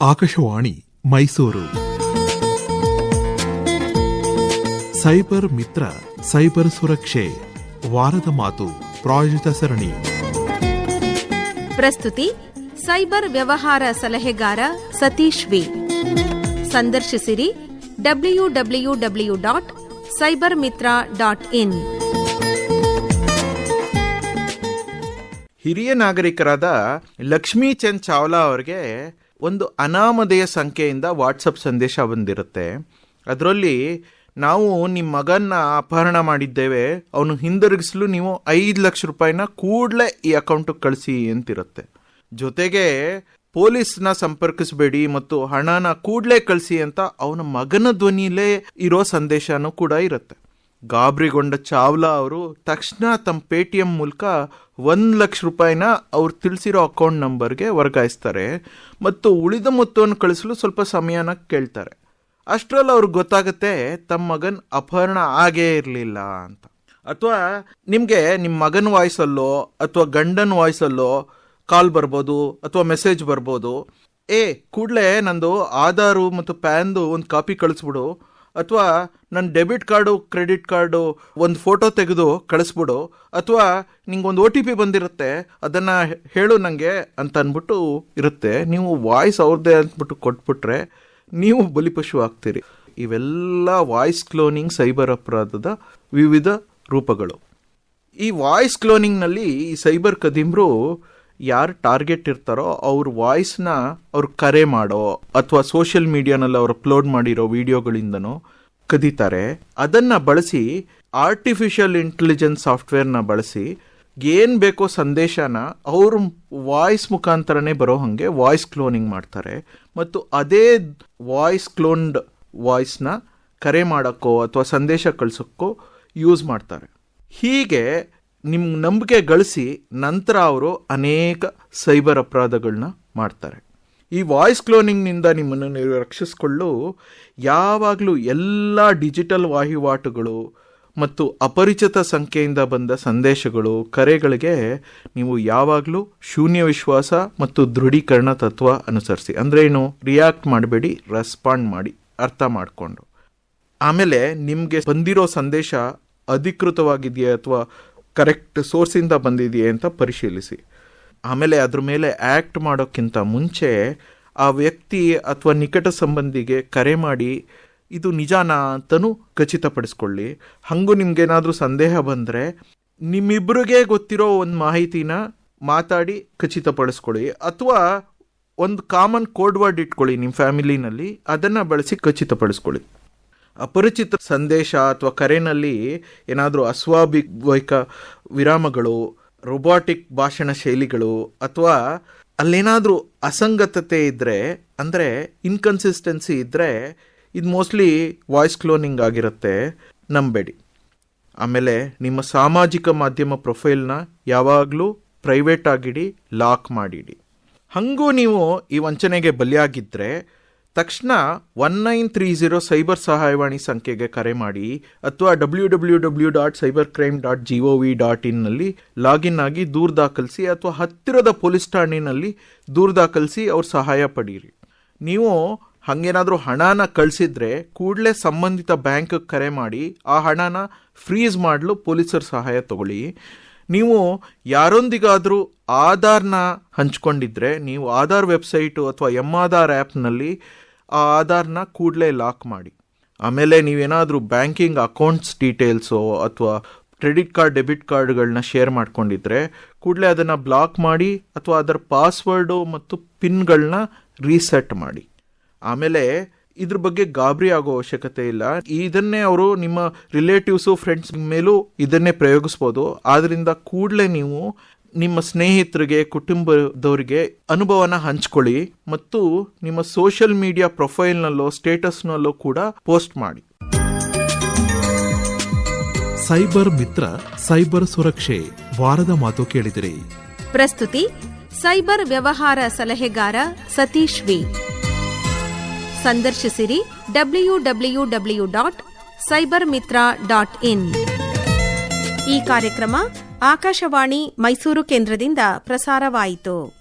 Akashvani Mysuru. Cyber Mitra cyber ಸುರಕ್ಷೆ ವಾರದ ಮಾತು ಪ್ರಾಯೋಜಿತ ಸರಣಿ. ಪ್ರಸ್ತುತಿ ಸೈಬರ್ ವ್ಯವಹಾರ ಸಲಹೆಗಾರ Satish V. ಸಂದರ್ಶಿಸಿರಿ W W W dot cyber Mitra dot in. ಹಿರಿಯ ನಾಗರಿಕರಾದ ಲಕ್ಷ್ಮೀ ಚಂದ್ ಚಾವ್ಲಾ ಅವರಿಗೆ ಒಂದು ಅನಾಮಧೇಯ ಸಂಖ್ಯೆಯಿಂದ ವಾಟ್ಸಪ್ ಸಂದೇಶ ಬಂದಿರುತ್ತೆ. ಅದರಲ್ಲಿ ನಾವು ನಿಮ್ಮ ಮಗನ್ನ ಅಪಹರಣ ಮಾಡಿದ್ದೇವೆ. ಅವನು ಹಿಂದಿರುಗಿಸಲು ನೀವು ಐದು ಲಕ್ಷ ರೂಪಾಯಿನ ಕೂಡಲೇ ಈ ಅಕೌಂಟಿಗೆ ಕಳಿಸಿ ಅಂತಿರುತ್ತೆ. ಜೊತೆಗೆ ಪೊಲೀಸ್ನ ಸಂಪರ್ಕಿಸಬೇಡಿ ಮತ್ತು ಹಣನ ಕೂಡಲೇ ಕಳಿಸಿ ಅಂತ ಅವನ ಮಗನ ಧ್ವನಿಲೇ ಇರೋ ಸಂದೇಶನೂ ಕೂಡ ಇರುತ್ತೆ. ಗಾಬರಿಗೊಂಡ ಚಾವ್ಲಾ ಅವರು ತಕ್ಷಣ ತಮ್ಮ ಪೇ ಟಿ ಎಂ ಮೂಲಕ ಒಂದು ಲಕ್ಷ ರೂಪಾಯಿನ ಅವ್ರು ತಿಳಿಸಿರೋ ಅಕೌಂಟ್ ನಂಬರ್ಗೆ ವರ್ಗಾಯಿಸ್ತಾರೆ ಮತ್ತು ಉಳಿದ ಮೊತ್ತವನ್ನು ಕಳಿಸಲು ಸ್ವಲ್ಪ ಸಮಯನ ಕೇಳ್ತಾರೆ. ಅಷ್ಟರಲ್ಲಿ ಅವ್ರಿಗೆ ಗೊತ್ತಾಗುತ್ತೆ ತಮ್ಮ ಮಗನ ಅಪಹರಣ ಆಗೇ ಇರಲಿಲ್ಲ ಅಂತ. ಅಥವಾ ನಿಮಗೆ ನಿಮ್ಮ ಮಗನ ವಾಯ್ಸಲ್ಲೋ ಅಥವಾ ಗಂಡನ ವಾಯ್ಸಲ್ಲೋ ಕಾಲ್ ಬರ್ಬೋದು ಅಥವಾ ಮೆಸೇಜ್ ಬರ್ಬೋದು, ಏ ಕೂಡಲೇ ನಂದು ಆಧಾರು ಮತ್ತು ಪ್ಯಾನ್ದು ಒಂದು ಕಾಪಿ ಕಳಿಸ್ಬಿಡು ಅಥವಾ ನನ್ನ ಡೆಬಿಟ್ ಕಾರ್ಡು, ಕ್ರೆಡಿಟ್ ಕಾರ್ಡು ಒಂದು ಫೋಟೋ ತೆಗೆದು ಕಳಿಸ್ಬಿಡು, ಅಥವಾ ನಿಂಗೊಂದು ಒ ಟಿ ಪಿ ಬಂದಿರುತ್ತೆ, ಅದನ್ನು ಹೇಳು ನನಗೆ ಅಂತ ಅಂದ್ಬಿಟ್ಟು ಇರುತ್ತೆ. ನೀವು ವಾಯ್ಸ್ ಅವ್ರದ್ದೇ ಅಂದ್ಬಿಟ್ಟು ಕೊಟ್ಬಿಟ್ರೆ ನೀವು ಬಲಿಪಶು ಆಗ್ತೀರಿ ಇವೆಲ್ಲ ವಾಯ್ಸ್ ಕ್ಲೋನಿಂಗ್ ಸೈಬರ್ ಅಪರಾಧದ ವಿವಿಧ ರೂಪಗಳು. ಈ ವಾಯ್ಸ್ ಕ್ಲೋನಿಂಗ್ನಲ್ಲಿ ಈ ಸೈಬರ್ ಕದೀಮ್ರು ಯಾರು ಟಾರ್ಗೆಟ್ ಇರ್ತಾರೋ ಅವ್ರ ವಾಯ್ಸ್ನ ಅವ್ರು ಕರೆ ಮಾಡೋ ಅಥವಾ ಸೋಷಿಯಲ್ ಮೀಡಿಯಾನಲ್ಲಿ ಅವ್ರು ಅಪ್ಲೋಡ್ ಮಾಡಿರೋ ವಿಡಿಯೋಗಳಿಂದನೋ ಕದೀತಾರೆ. ಅದನ್ನು ಬಳಸಿ ಆರ್ಟಿಫಿಷಿಯಲ್ ಇಂಟೆಲಿಜೆನ್ಸ್ ಸಾಫ್ಟ್ವೇರ್ನ ಬಳಸಿ ಏನು ಬೇಕೋ ಸಂದೇಶನ ಅವ್ರ ವಾಯ್ಸ್ ಮುಖಾಂತರನೇ ಬರೋ ಹಾಗೆ ವಾಯ್ಸ್ ಕ್ಲೋನಿಂಗ್ ಮಾಡ್ತಾರೆ. ಮತ್ತು ಅದೇ ವಾಯ್ಸ್ ಕ್ಲೋನ್ಡ್ ವಾಯ್ಸ್ನ ಕರೆ ಮಾಡೋಕ್ಕೋ ಅಥವಾ ಸಂದೇಶ ಕಳ್ಸೋಕ್ಕೋ ಯೂಸ್ ಮಾಡ್ತಾರೆ. ಹೀಗೆ ನಿಮ್ಮ ನಂಬಿಕೆ ಗಳಿಸಿ ನಂತರ ಅವರು ಅನೇಕ ಸೈಬರ್ ಅಪರಾಧಗಳನ್ನ ಮಾಡ್ತಾರೆ. ಈ ವಾಯ್ಸ್ ಕ್ಲೋನಿಂಗ್ನಿಂದ ನಿಮ್ಮನ್ನು ನೀವು ರಕ್ಷಿಸಿಕೊಳ್ಳಲು ಯಾವಾಗಲೂ ಎಲ್ಲ ಡಿಜಿಟಲ್ ವಹಿವಾಟುಗಳು ಮತ್ತು ಅಪರಿಚಿತ ಸಂಖ್ಯೆಯಿಂದ ಬಂದ ಸಂದೇಶಗಳು, ಕರೆಗಳಿಗೆ ನೀವು ಯಾವಾಗಲೂ ಶೂನ್ಯ ವಿಶ್ವಾಸ ಮತ್ತು ದೃಢೀಕರಣ ತತ್ವ ಅನುಸರಿಸಿ. ಅಂದರೆ ಏನು? ರಿಯಾಕ್ಟ್ ಮಾಡಬೇಡಿ ರೆಸ್ಪಾಂಡ್ ಮಾಡಿ, ಅರ್ಥ ಮಾಡಿಕೊಂಡು. ಆಮೇಲೆ ನಿಮಗೆ ಬಂದಿರೋ ಸಂದೇಶ ಅಧಿಕೃತವಾಗಿದೆಯಾ ಅಥವಾ ಕರೆಕ್ಟ್ ಸೋರ್ಸಿಂದ ಬಂದಿದೆಯೇ ಅಂತ ಪರಿಶೀಲಿಸಿ. ಆಮೇಲೆ ಅದ್ರ ಮೇಲೆ ಆ್ಯಕ್ಟ್ ಮಾಡೋಕ್ಕಿಂತ ಮುಂಚೆ ಆ ವ್ಯಕ್ತಿ ಅಥವಾ ನಿಕಟ ಸಂಬಂಧಿಗೆ ಕರೆ ಮಾಡಿ, ಇದು ನಿಜಾನಾ ಅಂತಲೂ ಖಚಿತಪಡಿಸ್ಕೊಳ್ಳಿ. ಹಾಗೂ ನಿಮ್ಗೇನಾದರೂ ಸಂದೇಹ ಬಂದರೆ ನಿಮ್ಮಿಬ್ಬರಿಗೆ ಗೊತ್ತಿರೋ ಒಂದು ಮಾಹಿತಿನ ಮಾತಾಡಿ ಖಚಿತಪಡಿಸ್ಕೊಳ್ಳಿ. ಅಥವಾ ಒಂದು ಕಾಮನ್ ಕೋಡ್ ವರ್ಡ್ ಇಟ್ಕೊಳ್ಳಿ ನಿಮ್ಮ ಫ್ಯಾಮಿಲಿನಲ್ಲಿ, ಅದನ್ನು ಬಳಸಿ ಖಚಿತಪಡಿಸ್ಕೊಳ್ಳಿ. ಅಪರಿಚಿತ ಸಂದೇಶ ಅಥವಾ ಕರೆನಲ್ಲಿ ಏನಾದರೂ ಅಸ್ವಾಭಿಕ ವಿರಾಮಗಳು ರೊಬಾಟಿಕ್ ಭಾಷಣ ಶೈಲಿಗಳು ಅಥವಾ ಅಲ್ಲೇನಾದರೂ ಅಸಂಗತತೆ ಇದ್ದರೆ ಅಂದರೆ ಇನ್ಕನ್ಸಿಸ್ಟೆನ್ಸಿ ಇದ್ದರೆ ಇದು ಮೋಸ್ಟ್ಲಿ ವಾಯ್ಸ್ ಕ್ಲೋನಿಂಗ್ ಆಗಿರುತ್ತೆ ನಂಬೇಡಿ. ಆಮೇಲೆ ನಿಮ್ಮ ಸಾಮಾಜಿಕ ಮಾಧ್ಯಮ ಪ್ರೊಫೈಲ್ನ ಯಾವಾಗಲೂ ಪ್ರೈವೇಟ್ ಆಗಿಡಿ ಲಾಕ್ ಮಾಡಿಡಿ. ಹಾಗೂ ನೀವು ಈ ವಂಚನೆಗೆ ಬಲಿಯಾಗಿದ್ದರೆ ತಕ್ಷಣ one nine three zero cyber ಸಹಾಯವಾಣಿ ಸಂಖ್ಯೆಗೆ ಕರೆ ಮಾಡಿ ಅಥವಾ W W W dot cyber crime dot G O V dot ಇನ್ನಲ್ಲಿ ಲಾಗಿನ್ ಆಗಿ ದೂರು ದಾಖಲಿಸಿ ಅಥವಾ ಹತ್ತಿರದ ಪೊಲೀಸ್ ಠಾಣೆಯಲ್ಲಿ ದೂರು ದಾಖಲಿಸಿ ಅವ್ರ ಸಹಾಯ ಪಡೀರಿ. ನೀವು ಹಾಗೇನಾದರೂ ಹಣನ ಕಳಿಸಿದ್ರೆ ಕೂಡಲೇ ಸಂಬಂಧಿತ ಬ್ಯಾಂಕ್ಗೆ ಕರೆ ಮಾಡಿ ಆ ಹಣನ ಫ್ರೀಸ್ ಮಾಡಲು ಪೊಲೀಸರ ಸಹಾಯ ತಗೊಳ್ಳಿ. ನೀವು ಯಾರೊಂದಿಗಾದರೂ ಆಧಾರ್ನ ಹಂಚ್ಕೊಂಡಿದ್ರೆ, ನೀವು ಆಧಾರ್ ವೆಬ್ಸೈಟು ಅಥವಾ ಎಂ ಆಧಾರ್ ಆ್ಯಪ್ನಲ್ಲಿ ಆ ಆಧಾರ್ನ ಕೂಡಲೇ ಲಾಕ್ ಮಾಡಿ. ಆಮೇಲೆ ನೀವೇನಾದರೂ ಬ್ಯಾಂಕಿಂಗ್ ಅಕೌಂಟ್ಸ್ ಡೀಟೇಲ್ಸು ಅಥವಾ ಕ್ರೆಡಿಟ್ ಕಾರ್ಡ್, ಡೆಬಿಟ್ ಕಾರ್ಡ್ಗಳನ್ನ ಶೇರ್ ಮಾಡ್ಕೊಂಡಿದ್ರೆ, ಕೂಡಲೇ ಅದನ್ನು ಬ್ಲಾಕ್ ಮಾಡಿ ಅಥವಾ ಅದರ ಪಾಸ್ವರ್ಡು ಮತ್ತು ಪಿನ್ಗಳನ್ನ ರೀಸೆಟ್ ಮಾಡಿ. ಆಮೇಲೆ ಇದ್ರ ಬಗ್ಗೆ ಗಾಬರಿ ಆಗೋ ಅವಶ್ಯಕತೆ ಇಲ್ಲ. ಇದನ್ನೇ ಅವರು ನಿಮ್ಮ ರಿಲೇಟಿವ್ಸು ಫ್ರೆಂಡ್ಸ್ ಮೇಲೂ ಇದನ್ನೇ ಪ್ರಯೋಗಿಸ್ಬೋದು. ಆದ್ರಿಂದ ಕೂಡಲೇ ನೀವು ನಿಮ್ಮ ಸ್ನೇಹಿತರಿಗೆ ಕುಟುಂಬದವರಿಗೆ ಅನುಭವನ ಹಂಚ್ಕೊಳ್ಳಿ ಮತ್ತು ನಿಮ್ಮ ಸೋಷಿಯಲ್ ಮೀಡಿಯಾ ಪ್ರೊಫೈಲ್ನಲ್ಲೋ ಸ್ಟೇಟಸ್ನಲ್ಲೋ ಕೂಡ ಪೋಸ್ಟ್ ಮಾಡಿ. ಸೈಬರ್ ಮಿತ್ರ ಸೈಬರ್ ಸುರಕ್ಷೆ ವಾರದ ಮಾತು ಕೇಳಿದಿರಿ. ಪ್ರಸ್ತುತಿ ಸೈಬರ್ ವ್ಯವಹಾರ ಸಲಹೆಗಾರ Satish V. ಸಂದರ್ಶಿಸಿರಿ W W W dot cyber Mitra dot in. ಈ ಕಾರ್ಯಕ್ರಮ ಆಕಾಶವಾಣಿ ಮೈಸೂರು ಕೇಂದ್ರದಿಂದ ಪ್ರಸಾರವಾಯಿತು.